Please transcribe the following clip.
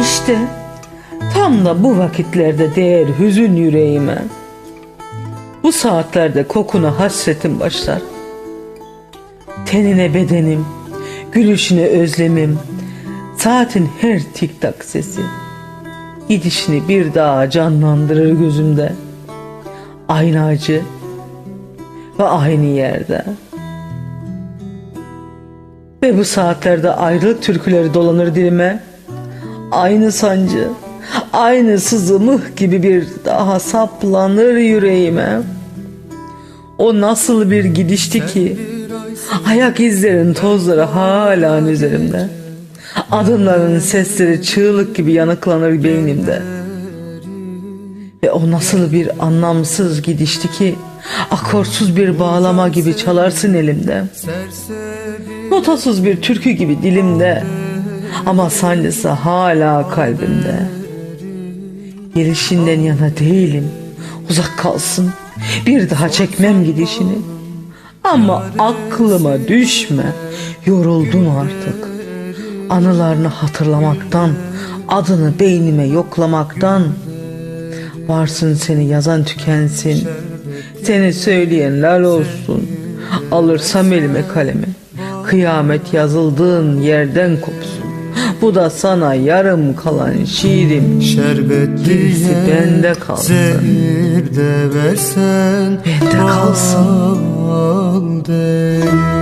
İşte tam da bu vakitlerde değer hüzün yüreğime. Bu saatlerde kokuna hasretim başlar. Tenine bedenim, gülüşüne özlemim, saatin her tik tak sesi. Gidişini bir daha canlandırır gözümde. Aynı acı ve aynı yerde. Ve bu saatlerde ayrılık türküleri dolanır dilime. Aynı sancı, aynı sızı mıh gibi bir daha saplanır yüreğime. O nasıl bir gidişti ki? Ayak izlerin tozları hala üzerimde. Adımların sesleri çığlık gibi yanıklanır beynimde. Ve o nasıl bir anlamsız gidişti ki akorsuz bir bağlama gibi çalarsın elimde. Notasız bir türkü gibi dilimde ama sancısı hala kalbimde. Gelişinden yana değilim. Uzak kalsın. Bir daha çekmem gidişini. Ama aklıma düşme. Yoruldum artık. Anılarını hatırlamaktan, adını beynime yoklamaktan. Varsın seni yazan tükensin. Seni söyleyen lal olsun. Alırsam elime kalemi. Kıyamet yazıldığın yerden kopsun. Bu da sana yarım kalan şiirim. Gerisi bende kalsın. Zehir de versen Bende kalsın. Al değil